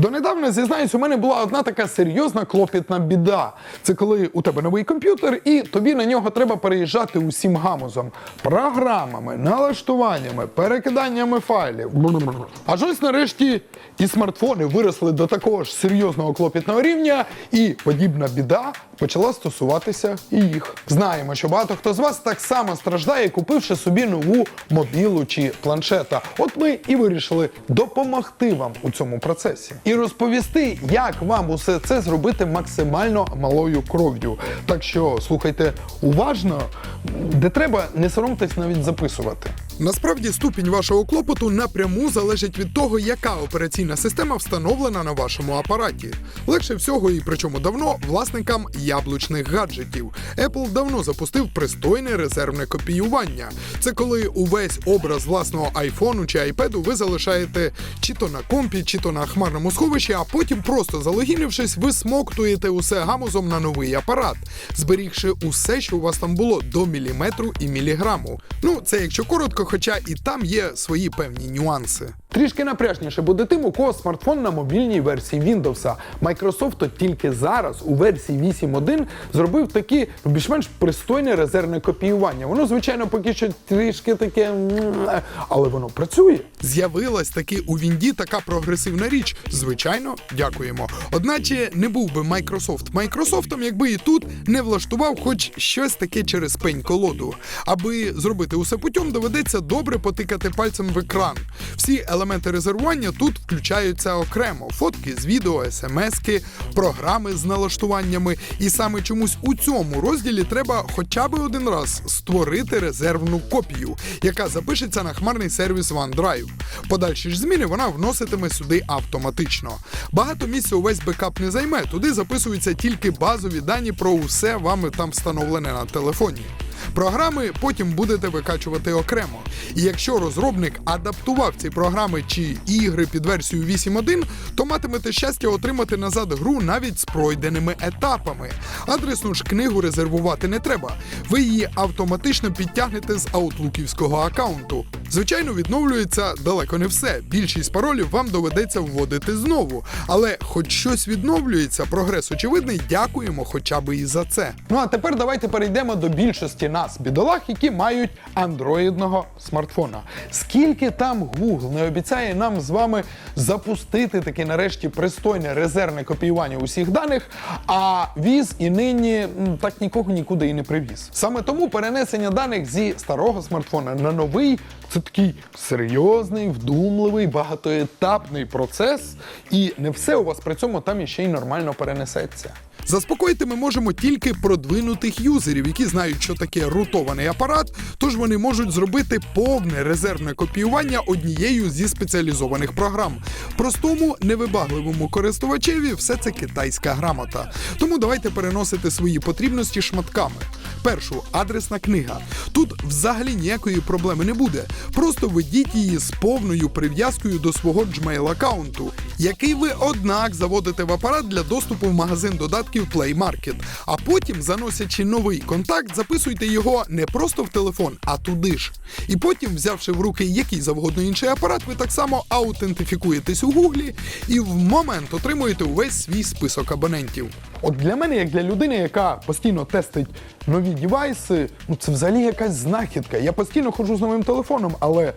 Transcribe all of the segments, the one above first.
Донедавна зізнаюсь, у мене була одна така серйозна клопітна біда. Це коли у тебе новий комп'ютер, і тобі на нього треба переїжджати усім гамузом, програмами, налаштуваннями, перекиданнями файлів. Аж ось нарешті і смартфони виросли до такого ж серйозного клопітного рівня, і подібна біда почала стосуватися і їх. Знаємо, що багато хто з вас так само страждає, купивши собі нову мобілу чи планшета. От ми і вирішили допомогти вам у цьому процесі і розповісти, як вам усе це зробити максимально малою кров'ю. Так що слухайте уважно, де треба, не соромтесь навіть записувати. Насправді ступінь вашого клопоту напряму залежить від того, яка операційна система встановлена на вашому апараті. Легше всього, і причому давно, власникам яблучних гаджетів. Apple давно запустив пристойне резервне копіювання. Це коли увесь образ власного айфону чи айпеду ви залишаєте чи то на компі, чи то на хмарному сховищі, а потім просто залогінившись, ви смоктуєте усе гамузом на новий апарат, зберігши усе, що у вас там було до міліметру і міліграму. Ну, це якщо коротко, хоча і там є свої певні нюанси. Трішки напряжніше буде тим, у кого смартфон на мобільній версії Windows. Microsoft то тільки зараз у версії 8.1 зробив таке ну, більш-менш пристойне резервне копіювання. Воно, звичайно, поки що трішки таке, але воно працює. З'явилась таки у Вінді така прогресивна річ. Звичайно, дякуємо. Одначе не був би Microsoft Microsoftом, якби і тут не влаштував хоч щось таке через пень колоду. Аби зробити усе путем, доведеться добре потикати пальцем в екран. Всі елементи резервування тут включаються окремо: фотки з відео, смски, програми з налаштуваннями. І саме чомусь у цьому розділі треба хоча б один раз створити резервну копію, яка запишеться на хмарний сервіс OneDrive. Подальші ж зміни вона вноситиме сюди автоматично. Багато місця увесь бекап не займе. Туди записуються тільки базові дані про усе вами там встановлене на телефоні. Програми потім будете викачувати окремо. І якщо розробник адаптував ці програми чи ігри під версію 8.1, то матимете щастя отримати назад гру навіть з пройденими етапами. Адресну ж книгу резервувати не треба. Ви її автоматично підтягнете з аутлуківського аккаунту. Звичайно, відновлюється далеко не все. Більшість паролів вам доведеться вводити знову. Але хоч щось відновлюється, прогрес очевидний, дякуємо хоча б і за це. Ну а тепер давайте перейдемо до більшості нас, бідолах, які мають андроїдного смартфона. Скільки там Google не обіцяє нам з вами запустити таке нарешті пристойне резервне копіювання усіх даних, а віз і нині так нікого нікуди і не привіз. Саме тому перенесення даних зі старого смартфона на новий це такий серйозний, вдумливий, багатоетапний процес, і не все у вас при цьому там іще й нормально перенесеться. Заспокоїти ми можемо тільки продвинутих юзерів, які знають, що таке рутований апарат, тож вони можуть зробити повне резервне копіювання однією зі спеціалізованих програм. Простому невибагливому користувачеві все це китайська грамота. Тому давайте переносити свої потрібності шматками. Першу адресна книга. Тут взагалі ніякої проблеми не буде. Просто введіть її з повною прив'язкою до свого Gmail аккаунту, який ви однак заводите в апарат для доступу в магазин додатків Play Market. А потім, заносячи новий контакт, записуйте його не просто в телефон, а туди ж. І потім, взявши в руки який завгодно інший апарат, ви так само аутентифікуєтесь у Гуглі і в момент отримуєте увесь свій список абонентів. От для мене, як для людини, яка постійно тестить нові дівайси, ну це взагалі якась знахідка. Я постійно ходжу з новим телефоном, але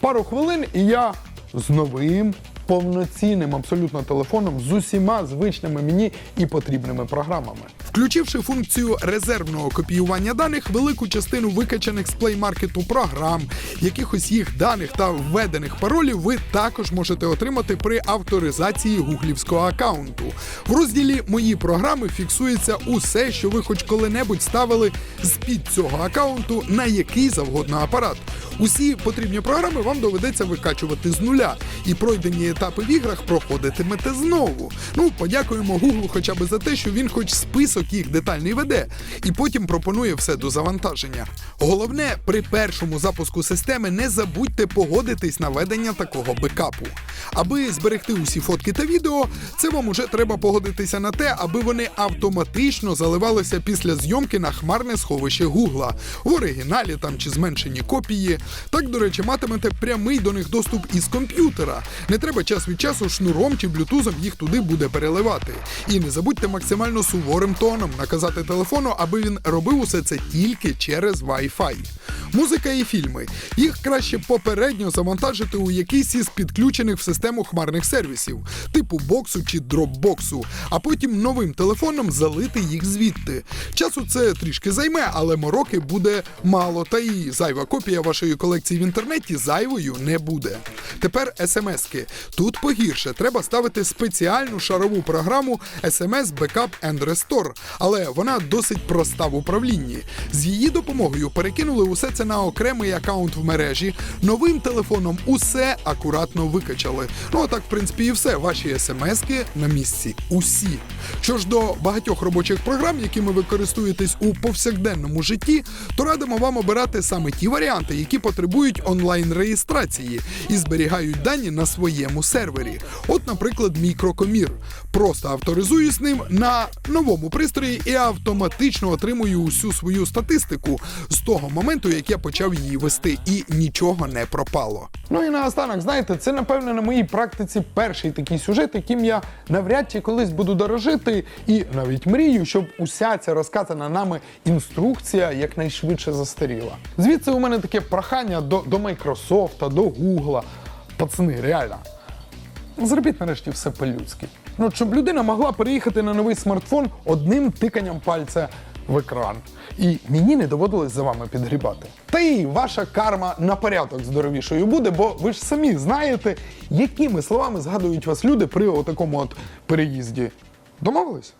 пару хвилин і я з новим повноцінним абсолютно телефоном з усіма звичними мені і потрібними програмами. Включивши функцію резервного копіювання даних, велику частину викачаних з Play Market програм, якихось їх даних та введених паролів ви також можете отримати при авторизації гуглівського аккаунту. В розділі Мої програми фіксується усе, що ви хоч коли-небудь ставили з-під цього аккаунту на який завгодно апарат. Усі потрібні програми вам доведеться викачувати з нуля, і пройдені етапи в іграх проходитимете знову. Ну, подякуємо Гуглу хоча б за те, що він хоч список їх детальний веде, і потім пропонує все до завантаження. Головне, при першому запуску системи не забудьте погодитись на ведення такого бекапу. Аби зберегти усі фотки та відео, це вам уже треба погодитися на те, аби вони автоматично заливалися після зйомки на хмарне сховище Гугла в оригіналі там чи зменшені копії. Так, до речі, матимете прямий до них доступ із комп'ютера. Не треба час від часу шнуром чи блютузом їх туди буде переливати. І не забудьте максимально суворим тоном наказати телефону, аби він робив усе це тільки через Wi-Fi. Музика і фільми. Їх краще попередньо завантажити у якийсь із підключених в систему хмарних сервісів, типу боксу чи дропбоксу, а потім новим телефоном залити їх звідти. Часу це трішки займе, але мороки буде мало, та і зайва копія вашої колекції в інтернеті зайвою не буде. Тепер смски. Тут погірше треба ставити спеціальну шарову програму SMS Backup and Restore, але вона досить проста в управлінні. З її допомогою перекинули усе це на окремий аккаунт в мережі. Новим телефоном усе акуратно викачали. Ну а так, в принципі, і все. Ваші смски на місці. Усі. Що ж до багатьох робочих програм, якими ви користуєтесь у повсякденному житті, то радимо вам обирати саме ті варіанти, які потребують онлайн-реєстрації і зберігають дані на своєму сервері. От, наприклад, мій крокомір. Просто авторизуюсь ним на новому пристрої і автоматично отримую усю свою статистику з того моменту, як я почав її вести, і нічого не пропало. Ну і наостанок, знаєте, це напевне на моїй практиці перший такий сюжет, яким я навряд чи колись буду дорожити, і навіть мрію, щоб уся ця розкатана нами інструкція якнайшвидше застаріла. Звідси у мене таке прохання до, до Майкрософта, до Гугла. Пацани, реально. Зробіть нарешті все по-людськи. Ну, щоб людина могла переїхати на новий смартфон одним тиканням пальця в екран. І мені не доводилось за вами підгрібати. Та й ваша карма на порядок здоровішою буде, бо ви ж самі знаєте, якими словами згадують вас люди при отакому от переїзді. Домовились?